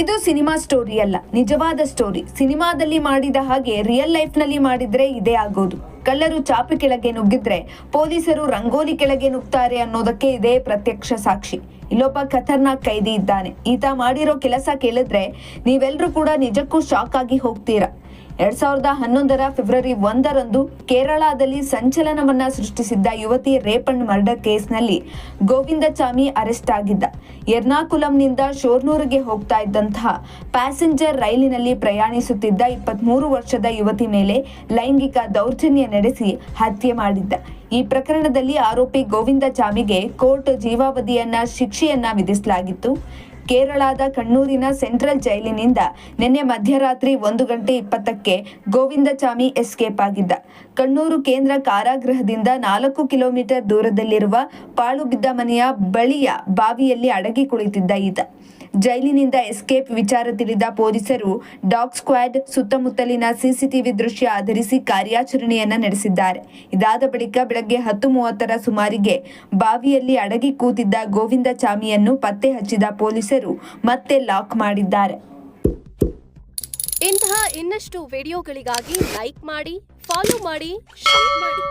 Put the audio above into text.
ಇದು cinema story ಅಲ್ಲ, ನಿಜವಾದ ಸ್ಟೋರಿ. ಸಿನಿಮಾದಲ್ಲಿ ಮಾಡಿದ ಹಾಗೆ ರಿಯಲ್ ಲೈಫ್ನಲ್ಲಿ ಮಾಡಿದ್ರೆ ಇದೇ ಆಗೋದು. ಕಳ್ಳರು ಚಾಪೆ ಕೆಳಗೆ ನುಗ್ಗಿದ್ರೆ ಪೊಲೀಸರು ರಂಗೋಲಿ ಕೆಳಗೆ ನುಗ್ತಾರೆ ಅನ್ನೋದಕ್ಕೆ ಇದೇ ಪ್ರತ್ಯಕ್ಷ ಸಾಕ್ಷಿ. ಇಲ್ಲೊಬ್ಬ ಖತರ್ನಾಕ್ ಕೈದಿ ಇದ್ದಾನೆ. ಈತ ಮಾಡಿರೋ ಕೆಲಸ ಕೇಳಿದ್ರೆ ನೀವೆಲ್ಲರೂ ಕೂಡ ನಿಜಕ್ಕೂ ಶಾಕ್ ಆಗಿ ಹೋಗ್ತೀರಾ? ಎರಡ್ ಸಾವಿರದ ಹನ್ನೊಂದರ ಫೆಬ್ರವರಿ ಒಂದರಂದು ಕೇರಳದಲ್ಲಿ ಸಂಚಲನವನ್ನ ಸೃಷ್ಟಿಸಿದ್ದ ಯುವತಿ ರೇಪ್ ಅಂಡ್ ಮರ್ಡರ್ ಕೇಸ್ನಲ್ಲಿ ಗೋವಿಂದಚಾಮಿ ಅರೆಸ್ಟ್ ಆಗಿದ್ದ. ಎರ್ನಾಕುಲಂನಿಂದ ಶೋರ್ನೂರಿಗೆ ಹೋಗ್ತಾ ಇದ್ದಂತಹ ಪ್ಯಾಸೆಂಜರ್ ರೈಲಿನಲ್ಲಿ ಪ್ರಯಾಣಿಸುತ್ತಿದ್ದ ಇಪ್ಪತ್ಮೂರು ವರ್ಷದ ಯುವತಿ ಮೇಲೆ ಲೈಂಗಿಕ ದೌರ್ಜನ್ಯ ನಡೆಸಿ ಹತ್ಯೆ ಮಾಡಿದ್ದ. ಈ ಪ್ರಕರಣದಲ್ಲಿ ಆರೋಪಿ ಗೋವಿಂದಚಾಮಿಗೆ ಕೋರ್ಟ್ ಜೀವಾವಧಿಯನ್ನ ಶಿಕ್ಷೆಯನ್ನ ವಿಧಿಸಲಾಗಿತ್ತು. ಕೇರಳದ ಕಣ್ಣೂರಿನ ಸೆಂಟ್ರಲ್ ಜೈಲಿನಿಂದ ನಿನ್ನೆ ಮಧ್ಯರಾತ್ರಿ ಒಂದು ಗಂಟೆ ಇಪ್ಪತ್ತಕ್ಕೆ ಗೋವಿಂದಚಾಮಿ ಎಸ್ಕೇಪ್ ಆಗಿದ್ದ. ಕಣ್ಣೂರು ಕೇಂದ್ರ ಕಾರಾಗೃಹದಿಂದ ನಾಲ್ಕು ಕಿಲೋಮೀಟರ್ ದೂರದಲ್ಲಿರುವ ಪಾಳುಬಿದ್ದ ಮನೆಯ ಬಳಿಯ ಬಾವಿಯಲ್ಲಿ ಅಡಗಿ ಕುಳಿತಿದ್ದ ಈತ. ಜೈಲಿನಿಂದ ಎಸ್ಕೇಪ್ ವಿಚಾರ ತಿಳಿದ ಪೊಲೀಸರು ಡಾಗ್ ಸ್ಕ್ವಾಡ್ ಸುತ್ತಮುತ್ತಲಿನ ಸಿಸಿಟಿವಿ ದೃಶ್ಯ ಆಧರಿಸಿ ಕಾರ್ಯಾಚರಣೆಯನ್ನ ನಡೆಸಿದ್ದಾರೆ. ಇದಾದ ಬಳಿಕ ಬೆಳಗ್ಗೆ ಹತ್ತು ಮೂವತ್ತರ ಸುಮಾರಿಗೆ ಬಾವಿಯಲ್ಲಿ ಅಡಗಿ ಕೂತಿದ್ದ ಗೋವಿಂದ ಚಾಮಿಯನ್ನು ಪತ್ತೆ ಹಚ್ಚಿದ ಪೊಲೀಸರು ಮತ್ತೆ ಲಾಕ್ ಮಾಡಿದ್ದಾರೆ. ಇಂತಹ ಇನ್ನಷ್ಟು ವಿಡಿಯೋಗಳಿಗಾಗಿ ಲೈಕ್ ಮಾಡಿ ಫಾಲೋ ಮಾಡಿ ಶೇರ್ ಮಾಡಿ.